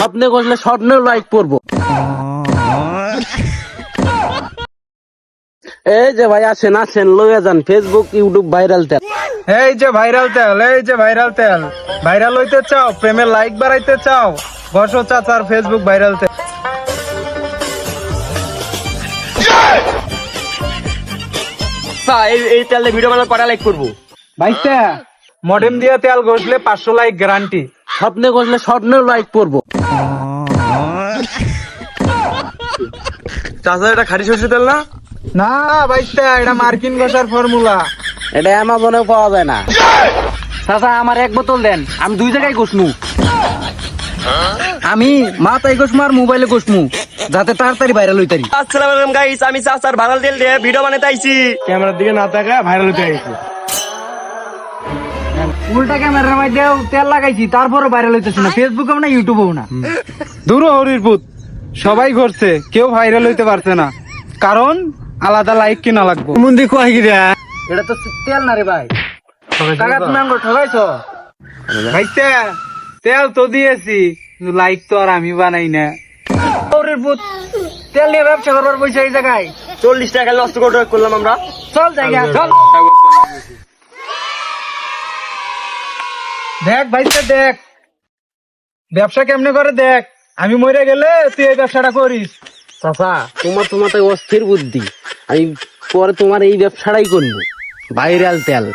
স্বপ্নে করলে স্বপ্নেও লাইক করব। এই যে ভাই আসেন আসেন লইয়া যান ফেসবুক ইউটিউব ভাইরাল তেল। এই যে ভাইরাল তেল এই যে ভাইরাল তেল। ভাইরাল হইতে চাও প্রেমের লাইক বাড়াইতে চাও বসো চাচার ফেসবুক ভাইরাল তেল। এই এই তেলে ভিডিও বানালে কটা লাইক করব। ভাইস্তা মডেম দিয়ে তেল ঘষলে পাঁচশো লাইক গ্যারান্টি স্বপ্নে করলে স্বপ্নেও লাইক করব চাচা এটা খাঁটি সরষে তেল না? না এটা মার্কিন ঘষার ফর্মুলা এটা অ্যামাজনেও পাওয়া যায় না। চাচা আমার এক বোতল দেন। আমি দুই জায়গায় গোসমু আমি মাথায় গোসমু আর মোবাইলে গোসমু যাতে তাড়াতাড়ি ভাইরাল হইতারি আসসালামু আলাইকুম গাইস আমি চাচার ভাইরাল তেল দিয়ে ভিডিও বানাতে আইছি। ক্যামেরার দিকে না তাকা ভাইরাল গেছে উল্টা ক্যামেরার মধ্যে তেল লাগাইছি তারপরে ভাইরাল হইতেছে না। ফেসবুকেও না ইউটিউবেও না। দূর হরির পুত। সবাই করছে কেউ ভাইরাল হইতে পারছে না। কারণ আলাদা লাইক কিনা লাগবে। মন্দির কয় গিরা। এটা তো তেল না রে ভাই। কাকা তুমি আমাকে ঠগাইছো ভাইস্তা তেল তো দিয়েছি লাইক তো আর আমি বানাই না। ওরে পুত তেল নিয়ে ব্যবসা করবার পয়সা এই জায়গায়। চল্লিশ টাকা নষ্ট করে করলাম আমরা। চল জায়গা চল। দেখ ভাই দেখ। ব্যবসা কেমনে করে দেখ? আমি মরে গেলে তুই এই ব্যবসাটা করিস। চাচা, তোমার তোমার অস্থির বুদ্ধি। আমি পরে তোমার এই ব্যবসাটাই করব। বাইরাল তেল।